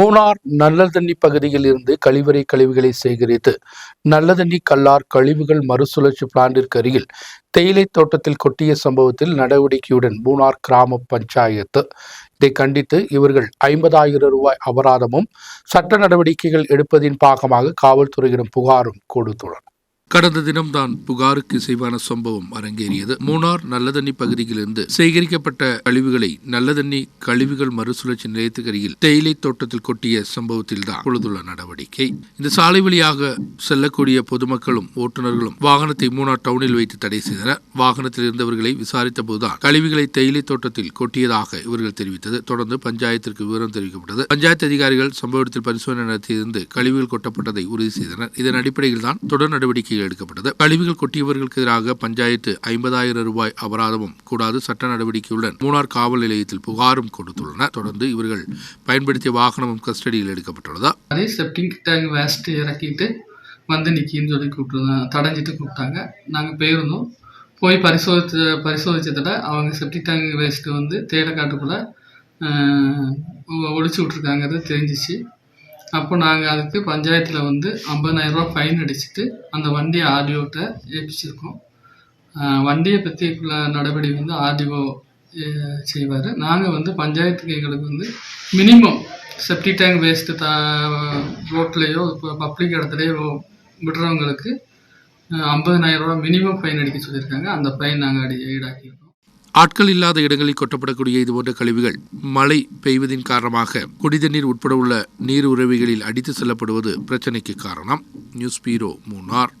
மூணார் நல்லதண்ணி பகுதியில் இருந்து கழிவறை கழிவுகளை சேகரித்து நல்லதண்ணி கல்லார் கழிவுகள் மறுசுழற்சி பிளான்டிற்கு அருகில் தேயிலை தோட்டத்தில் கொட்டிய சம்பவத்தில் நடவடிக்கையுடன் மூணார் கிராம பஞ்சாயத்து. இதை கண்டித்து இவர்கள் ஐம்பதாயிரம் ரூபாய் அபராதமும் சட்ட நடவடிக்கைகள் எடுப்பதின் பாகமாக காவல்துறையிடம் புகாரும் கொடுத்துள்ளனர். கடந்த தினம்தான் புகாருக்கு இசைவான சம்பவம் அரங்கேறியது. மூணார் நல்லதண்ணி பகுதியிலிருந்து சேகரிக்கப்பட்ட கழிவுகளை நல்லதண்ணி கழிவுகள் மறுசுழற்சி நிலையத்துக்கு அருகில் தேயிலை தோட்டத்தில் கொட்டிய சம்பவத்தில் தான் பொழுதுள்ள நடவடிக்கை. இந்த சாலை வழியாக செல்லக்கூடிய பொதுமக்களும் ஓட்டுநர்களும் வாகனத்தை மூணார் டவுனில் வைத்து தடை செய்தனர். வாகனத்தில் இருந்தவர்களை விசாரித்த போதுதான் கழிவுகளை தேயிலை தோட்டத்தில் கொட்டியதாக இவர்கள் தெரிவித்தது. தொடர்ந்து பஞ்சாயத்திற்கு விவரம் தெரிவிக்கப்பட்டது. பஞ்சாயத்து அதிகாரிகள் சம்பவத்தில் பரிசோதனை நடத்தியிருந்து கழிவுகள் கொட்டப்பட்டதை உறுதி செய்தனர். இதன் அடிப்படையில் தான் தொடர் நடவடிக்கைகள் எடுக்கப்பட்டது. கழிவுகள் கொட்டியவர்களுக்கு எதிராக பஞ்சாயத்து ஐம்பதாயிரம் ரூபாய் அபராதமும் கூடாது சட்ட நடவடிக்கையுடன் மூணார் காவல் நிலையத்தில் புகாரும் கொடுத்துள்ளனர் தொடர்ந்து இவர்கள் பயன்படுத்திய வாகனமும் கஸ்டடியில் எடுக்கப்பட்டுள்ளதா. அதே செப்டிங் டேங்க் வேஸ்ட் இறக்கிட்டு வந்து நிற்கின்னு சொல்லி கூப்பிட்டு தடைஞ்சிட்டு கூப்பிட்டாங்க. நாங்கள் போயிருந்தோம். போய் பரிசோதித்து பரிசோதித்ததில் அவங்க செப்டிக் டேங்க் வேஸ்ட்டு வந்து தேடக்காட்டுக்குள்ளே ஒழிச்சு விட்ருக்காங்கிறது தெரிஞ்சிச்சு. அப்போ நாங்கள் அதுக்கு பஞ்சாயத்தில் வந்து ஐம்பதாயிரரூபா ஃபைன் அடிச்சுட்டு அந்த வண்டியை ஆர்டிஓட்ட ஏற்பிச்சிருக்கோம் வண்டியை பற்றிக்குள்ள நடவடிக்கை வந்து ஆர்டிஓ செய்வார். நாங்கள் வந்து பஞ்சாயத்துக்கு எங்களுக்கு வந்து minimum septic tank waste the ரோட்லேயோ இப்போ பப்ளிக் இடத்துலையோ விடுறவங்களுக்கு ஐம்பதனாயிரம் ரூபா மினிமம் ஃபைன் அடிக்க சொல்லியிருக்காங்க. அந்த ஃபைன் நாங்கள் அடி ஈடாக்கியிருக்கோம். ஆட்கள் இல்லாத இடங்களில் கொட்டப்படக்கூடிய இதுபோன்ற கழிவுகள் மழை பெய்வதின் காரணமாக குடிதண்ணீர் உட்பட உள்ள நீர் உறவிகளில் அடித்து செல்லப்படுவது பிரச்சனைக்கு காரணம். News bureau Munnar.